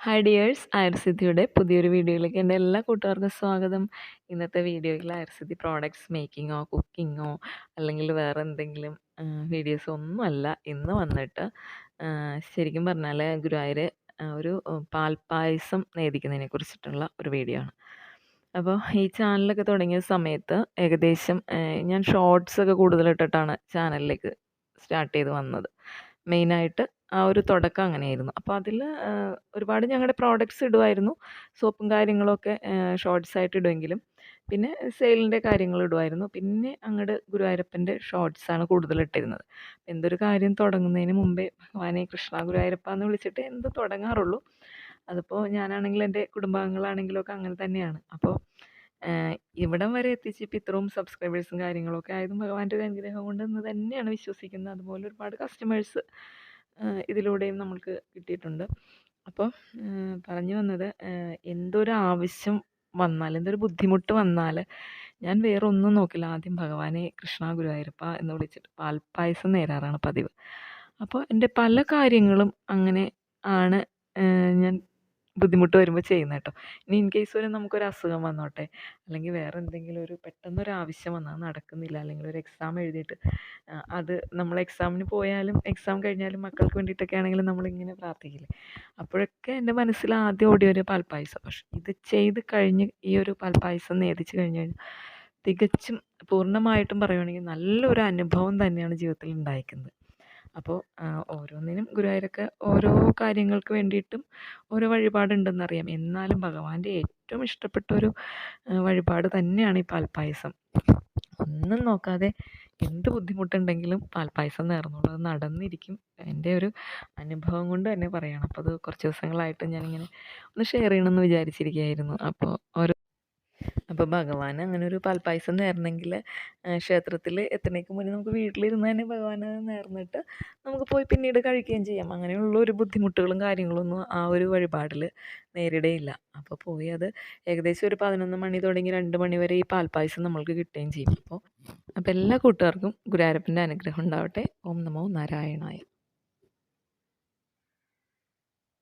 Hi dears ആയുർസിദ്ധിയുടെ പുതിയൊരു വീഡിയോയിലേക്ക് എന്റെ എല്ലാ കൂട്ടുകാർക്കും സ്വാഗതം. ഇന്നത്തെ വീഡിയോയിൽ ആയുർസിദ്ധി പ്രോഡക്ട്സ് മേക്കിങ്ങോ കുക്കിങ്ങോ അല്ലെങ്കിൽ വേറെ എന്തെങ്കിലും വീഡിയോസോ ഒന്നുമല്ല ഇന്ന് വന്നിട്ട് ശരിക്കും പറഞ്ഞാൽ ഗുരുവായൂർ ഒരു പാൽപ്പായസം നേദിക്കുന്നതിനെ കുറിച്ചിട്ടുള്ള ഒരു വീഡിയോ ആണ്. അപ്പോൾ ഈ ചാനലൊക്കെ തുടങ്ങിയ സമയത്ത് ഏകദേശം ഞാൻ ഷോർട്സ് ഒക്കെ കൂടുതലിട്ടിട്ടാണ് ചാനലിലേക്ക് സ്റ്റാർട്ട് ചെയ്ത് വന്നത്. മെയിനായിട്ട് ആ ഒരു തുടക്കം അങ്ങനെയായിരുന്നു. അപ്പോൾ അതിൽ ഒരുപാട് ഞങ്ങളുടെ പ്രോഡക്റ്റ്സ് ഇടുമായിരുന്നു സോപ്പും കാര്യങ്ങളൊക്കെ ഷോർട്സ് ആയിട്ട് ഇടുമെങ്കിലും. പിന്നെ സെയിലിന്റെ കാര്യങ്ങൾ ഇടുമായിരുന്നു പിന്നെ അങ്ങോട്ട് ഗുരുവായൂരപ്പന്റെ ഷോർട്സാണ് കൂടുതൽ ഇട്ടിരുന്നത്. എന്തൊരു കാര്യം തുടങ്ങുന്നതിന് മുമ്പേ ഭഗവാനെ കൃഷ്ണ ഗുരുവായൂരപ്പ എന്ന് വിളിച്ചിട്ട് എന്ത് തുടങ്ങാറുള്ളൂ. അതിപ്പോൾ ഞാനാണെങ്കിലും എന്റെ കുടുംബാംഗങ്ങളാണെങ്കിലും ഒക്കെ അങ്ങനെ തന്നെയാണ്. അപ്പോൾ ഇവിടം വരെ എത്തിച്ച് ഇപ്പം ഇത്രയും സബ്സ്ക്രൈബേഴ്സും കാര്യങ്ങളൊക്കെ ആയതും ഭഗവാന്റെ ഒരു അനുഗ്രഹം കൊണ്ട് എന്ന് തന്നെയാണ് വിശ്വസിക്കുന്നത്. അതുപോലെ ഒരുപാട് കസ്റ്റമേഴ്സ് ഇതിലൂടെയും നമ്മൾക്ക് കിട്ടിയിട്ടുണ്ട്. അപ്പോൾ പറഞ്ഞു വന്നത് എന്തൊരു ആവശ്യം വന്നാൽ എന്തൊരു ബുദ്ധിമുട്ട് വന്നാൽ ഞാൻ വേറെ ഒന്നും നോക്കില്ല. ആദ്യം ഭഗവാനെ കൃഷ്ണ ഗുരുവായൂരപ്പ എന്ന് വിളിച്ചിട്ട് പാൽപ്പായസം നേരാറാണ് പതിവ്. അപ്പോൾ എന്റെ പല കാര്യങ്ങളും അങ്ങനെ ആണ് ബുദ്ധിമുട്ട് വരുമ്പോൾ ചെയ്യുന്നത് കേട്ടോ ഇനി ഇൻ കേസ് വരെ നമുക്കൊരു അസുഖം വന്നോട്ടെ അല്ലെങ്കിൽ വേറെ എന്തെങ്കിലും ഒരു പെട്ടെന്നൊരു ആവശ്യം വന്നാൽ നടക്കുന്നില്ല അല്ലെങ്കിൽ ഒരു എക്സാം എഴുതിയിട്ട് അത് നമ്മൾ എക്സാമിന് പോയാലും എക്സാം കഴിഞ്ഞാലും മക്കൾക്ക് വേണ്ടിയിട്ടൊക്കെ ആണെങ്കിലും നമ്മളിങ്ങനെ പ്രാർത്ഥിക്കില്ലേ? അപ്പോഴൊക്കെ എന്റെ മനസ്സിൽ ആദ്യം ഓടി ഒരു പാൽപ്പായസം. പക്ഷെ ഇത് ചെയ്ത് കഴിഞ്ഞ് ഈ ഒരു പാൽപ്പായസം നേദിച്ച് കഴിഞ്ഞ് കഴിഞ്ഞാൽ തികച്ചും പൂർണമായിട്ടും പറയുകയാണെങ്കിൽ നല്ലൊരു അനുഭവം തന്നെയാണ് ജീവിതത്തിൽ ഉണ്ടായിരിക്കുന്നത് അപ്പോൾ ഓരോന്നിനും ഗുരുവായൂരൊക്കെ ഓരോ കാര്യങ്ങൾക്ക് വേണ്ടിയിട്ടും ഓരോ വഴിപാടുണ്ടെന്നറിയാം. എന്നാലും ഭഗവാന്റെ ഏറ്റവും ഇഷ്ടപ്പെട്ട ഒരു വഴിപാട് തന്നെയാണ് ഈ പാൽപ്പായസം. ഒന്നും നോക്കാതെ എന്ത് ബുദ്ധിമുട്ടുണ്ടെങ്കിലും പാൽപ്പായസം നേർന്നോളൂ അത് നടന്നിരിക്കും. എന്റെ ഒരു അനുഭവം കൊണ്ട് തന്നെ പറയണം. അപ്പോൾ അത് കുറച്ച് ദിവസങ്ങളായിട്ട് ഞാനിങ്ങനെ ഒന്ന് ഷെയർ ചെയ്യണമെന്ന് വിചാരിച്ചിരിക്കുകയായിരുന്നു. അപ്പോൾ ഓരോ അപ്പോൾ ഭഗവാൻ അങ്ങനെ ഒരു പാൽപ്പായസം നേരണമെങ്കിൽ ക്ഷേത്രത്തിൽ എത്തണേക്ക് മുന്നേ നമുക്ക് വീട്ടിലിരുന്ന് തന്നെ ഭഗവാനെ നേർന്നിട്ട് നമുക്ക് പോയി പിന്നീട് കഴിക്കുകയും ചെയ്യാം. അങ്ങനെയുള്ള ഒരു ബുദ്ധിമുട്ടുകളും കാര്യങ്ങളൊന്നും ആ ഒരു വഴിപാടിൽ നേരിടേയില്ല. അപ്പോൾ പോയി അത് ഏകദേശം ഒരു പതിനൊന്ന് മണി തുടങ്ങി രണ്ട് മണി വരെ ഈ പാൽപ്പായസം നമ്മൾക്ക് കിട്ടുകയും ചെയ്യും. അപ്പോൾ അപ്പോൾ എല്ലാ കൂട്ടുകാർക്കും ഗുരുവായൂരപ്പന്റെ അനുഗ്രഹം ഉണ്ടാവട്ടെ. ഓം നമോ നാരായണായ.